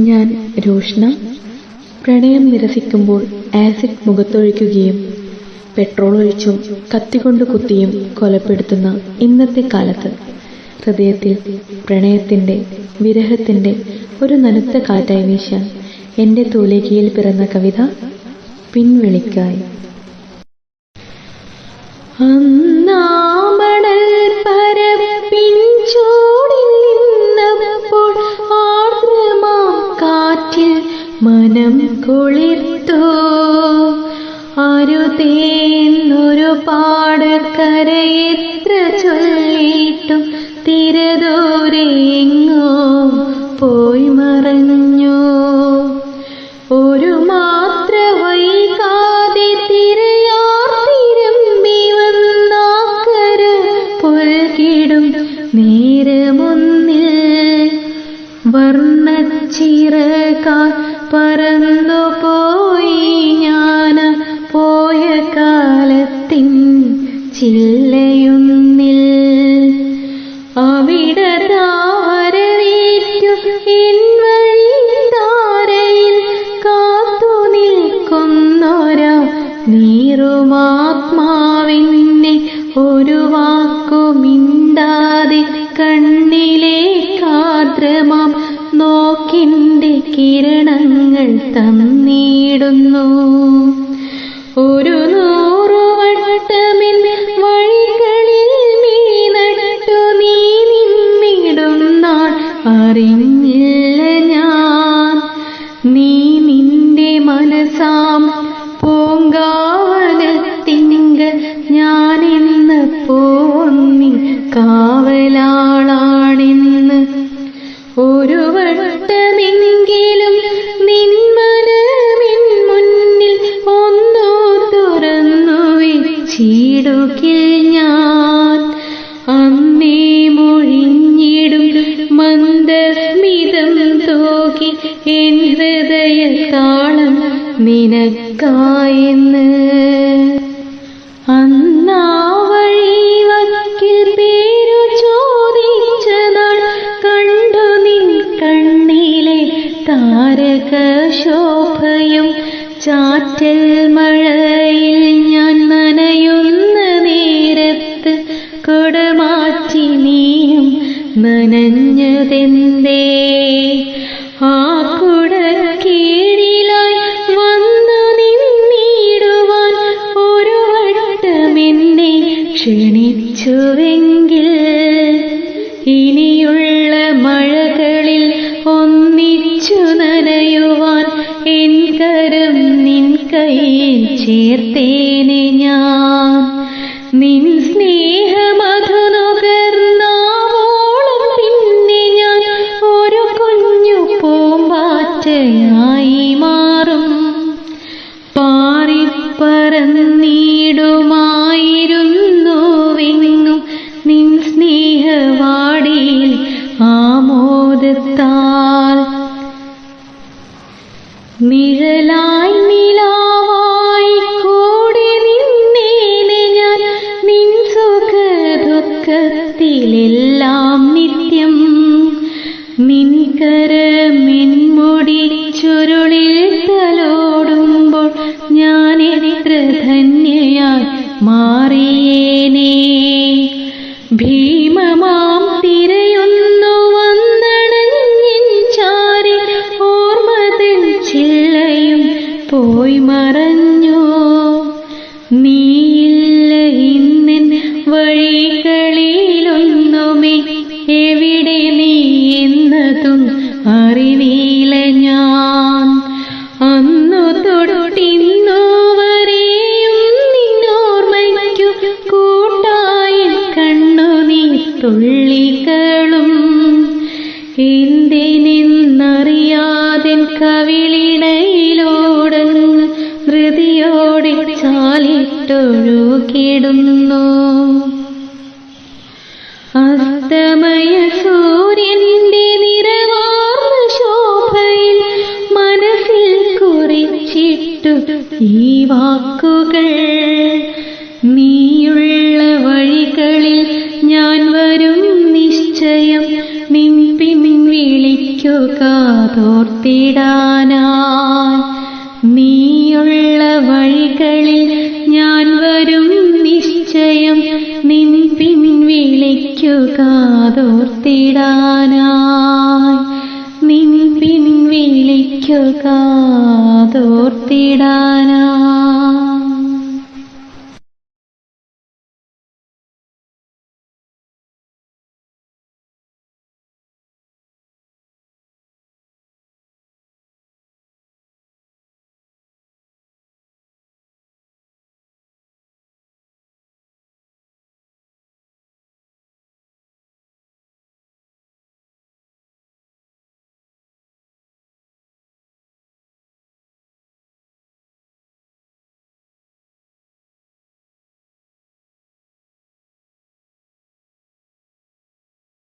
ഞാൻ രോഷ്ണ. പ്രണയം നിരസിക്കുമ്പോൾ acid മുഖത്തൊഴിക്കുകയും petrol ഒഴിച്ചും കത്തിക്കൊണ്ട് കുത്തിയും കൊലപ്പെടുത്തുന്ന ഇന്നത്തെ കാലത്ത് ഹൃദയത്തിൽ പ്രണയത്തിന്റെ വിരഹത്തിന്റെ ഒരു നനുത്ത കാറ്റായി വീശാൻ എന്റെ തൂലികയിൽ പിറന്ന കവിത പിൻവിളിക്കായി. അന്നാമണൽ കുളിർത്തു. അരുതേന്നൊരു പാട് കരയെത്ര ചൊല്ലിയിട്ടും തിരദൂരെ എങ്ങോ പോയി മറഞ്ഞു. ഒരു മാത്ര വൈകാതെ തിരയാർ തിരുമ്പി വന്നാക്കര പുൽകിടും നേരമൊന്നിൽ. വർണച്ചിറകാൽ പറന്നു കാലത്തിൻ ചില്ലയുന്നിൽ അവിടെ താരവേറ്റു എൻ താരയിൽ കാത്തു നിൽക്കുന്നൊരാ നീറുമാത്മാവിനെ ഒരു വാക്കുമിണ്ടാതെ കണ്ണിലെ കാദ്രമാം നോക്കിന്റെ കിരണങ്ങൾ തന്നിടുന്നു. വെച്ചിടുകിൽ ഞാൻ അന്നേ മൊഴിഞ്ഞിടും മന്ദസ്മിതം തോക്കി എൻ ഹൃദയ താളം നിനക്കായെന്ന് അന്നാ കയ്യിൽ ചേർത്തേനെ ഞാൻ. നിൻ സ്നേഹമധുനുകർന്നാവോളം പിന്നെ ഞാൻ ഒരു കുഞ്ഞു പൂമ്പാറ്റയായി മാറും. പാറിപ്പറന്നിടുമായിരുന്നുവെങ്ങും നിൻ സ്നേഹവാടിയിൽ ആമോദത്താൽ. നിഴലായി നിലാവായി ദുഃഖത്തിലെല്ലാം നിത്യം മിൻകര മിൻമുടി ചുരുളിൽ തലോടുമ്പോൾ ഞാൻ എത്ര ധന്യയായി മാറിയേനേ. ഭീമമാം കവിളിണയിലോടങ്ങ് ധൃതിയോടെ ചാലിട്ടൊഴുകിടുന്നു അസ്തമയ സൂര്യന്റെ നിറവാർന്ന ശോഭയിൽ മനസ്സിൽ കുറിച്ചിട്ടു ഈ വാക്കുകൾ. നീയുള്ള വഴികളിൽ ഞാൻ വരും നിശ്ചയം നിൻ വിളിക്കുക കാതോർത്തിടാനായി നീയുള്ള വഴികളിൽ ഞാൻ വരും നിശ്ചയം നിൻ പിൻവിളിക്കുകാതോർത്തിടാനായി. നിൻ പിൻവിളിക്കു കാതോർത്തിടാനായി